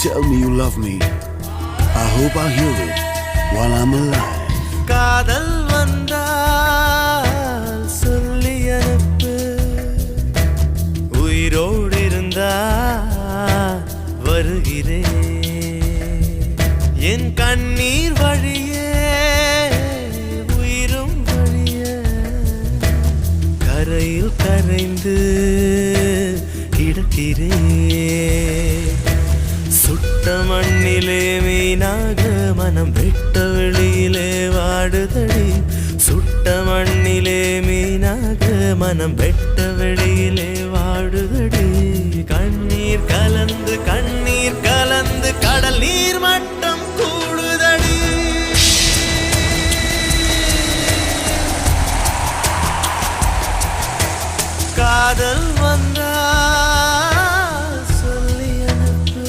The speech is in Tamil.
tell me you love me. I hope I hear it while I'm alive. காதல் வந்தால் சொல்லி அனுப்பு உயிரோடு இருந்தா வருகிறேன் என் கண்ணீர் வழியே உயிரும் வழிய கரையில் கரைந்து கிடக்கிறேன் விட்ட மண்ணிலே மீனாக மனம் விட்ட வெளியிலே வாடுதடி. சுட்ட மண்ணிலே மீனாக மனம் வெட்ட வெளியிலே வாடுதடி. கண்ணீர் கலந்து கண்ணீர் கலந்து கடல் நீர் மட்டம் கூடுதடி. காதல்